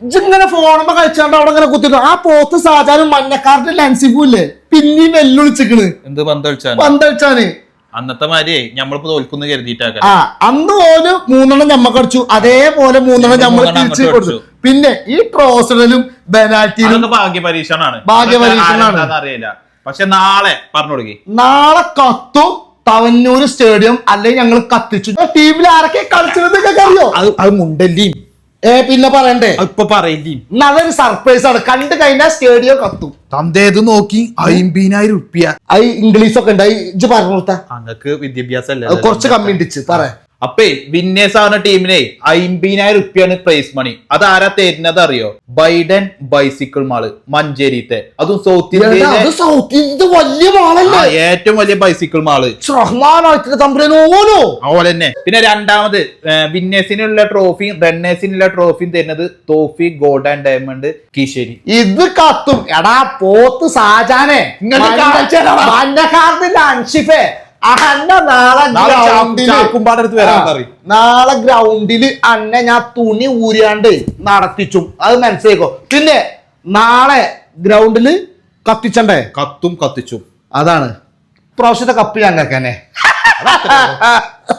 ഇങ്ങനെ ഫോണുമ്പോ കഴിച്ചാണ്ട് അവിടെ ഇങ്ങനെ കുത്തിട്ടു ആ പോത്ത് സാധാരണ മഞ്ഞക്കാരുടെ ലെൻസിഫും ഇല്ലേ പിന്നെയും വെല്ലുവിളിച്ചിക്കണ് എന്ത് പന്തളിച്ചാൻ പന്തളിച്ചാണ് അന്നത്തെ മാതിരിയെ ഞമ്മളിപ്പോ തോൽക്കുന്നു കരുതിയിട്ടാക്കാൻ ആ അന്ന് ഓൽ മൂന്നെണ്ണം ഞമ്മക്ക് അടിച്ചു. അതേപോലെ മൂന്നെണ്ണം ഞമ്മൾ മൂന്നെണ്ണം തിരിച്ചു കൊടുത്തു. പിന്നെ ഈ ട്രോസറിലും ബെനാൽറ്റിയിലും ഭാഗ്യ പരീക്ഷണാണ് ഭാഗ്യ പരീക്ഷണാണ്. അറിയില്ല. പക്ഷെ നാളെ പറഞ്ഞു കൊടുക്കി. നാളെ കത്തു തവന്നൂര് സ്റ്റേഡിയം അല്ലെങ്കിൽ ഞങ്ങൾ കത്തിച്ചു. ടീമിൽ ആരൊക്കെ കളിച്ചത് അറിയോ? അത് അത് മുണ്ടല്ലിയും ഏ പിന്നെ പറയണ്ടേ? ഇപ്പൊ പറയില്ലേ? നല്ലൊരു സർപ്രൈസ് ആണ്. കണ്ടു കഴിഞ്ഞാൽ സ്റ്റേഡിയം കത്തും. തന്തേത് നോക്കി അയിമ്പതിനായിരം ഉറുപ്പ്യ. അത് ഇംഗ്ലീഷ് ഒക്കെ ഉണ്ട്. ഇജ്ജ് പറഞ്ഞു കൊടുത്ത. അങ്ങക്ക് വിദ്യാഭ്യാസം കുറച്ച് കമ്മി ഉണ്ടിച്ച് പറ. അപ്പേ വിന്നേഴ്സ് ആവുന്ന ടീമിനെ അമ്പതിനായിരം റുപ്യാണ് പ്രൈസ് മണി അത് ആരാ തരുന്നത് അറിയോ? ബൈഡൻ ബൈസിക്കിൾ മാൾ മഞ്ചേരിത്തെ. അതും സൗത്ത് ഇന്ത്യ ഇന്ത്യയിലെ സൗത്ത് വലിയ മാളല്ലേ ഏറ്റവും വലിയ ബൈസിക്കിൾ മാൾ അതുപോലെ തന്നെ. പിന്നെ രണ്ടാമത് വിന്നേഴ്സിനുള്ള ട്രോഫിയും റണ്ണേഴ്സിനുള്ള ട്രോഫിയും തരുന്നത് തോഫി ഗോൾഡ് ആൻഡ് ഡയമണ്ട് കിശേരി. ഇത് കത്തും. എടാ പോത്ത് സാജാനെ. അൻഷിഫേ നാളെ ഗ്രൗണ്ടിൽ അന്നെ ഞാൻ തുണി ഊരിയാണ്ട് നടത്തിച്ചും. അത് മനസ്സിലാക്കോ പിന്നെ നാളെ ഗ്രൗണ്ടിൽ കത്തിച്ചണ്ടേ? കത്തും കത്തിച്ചും. അതാണ്. പ്രാവശ്യത്തെ കപ്പ് ഞങ്ങൾക്ക് തന്നെ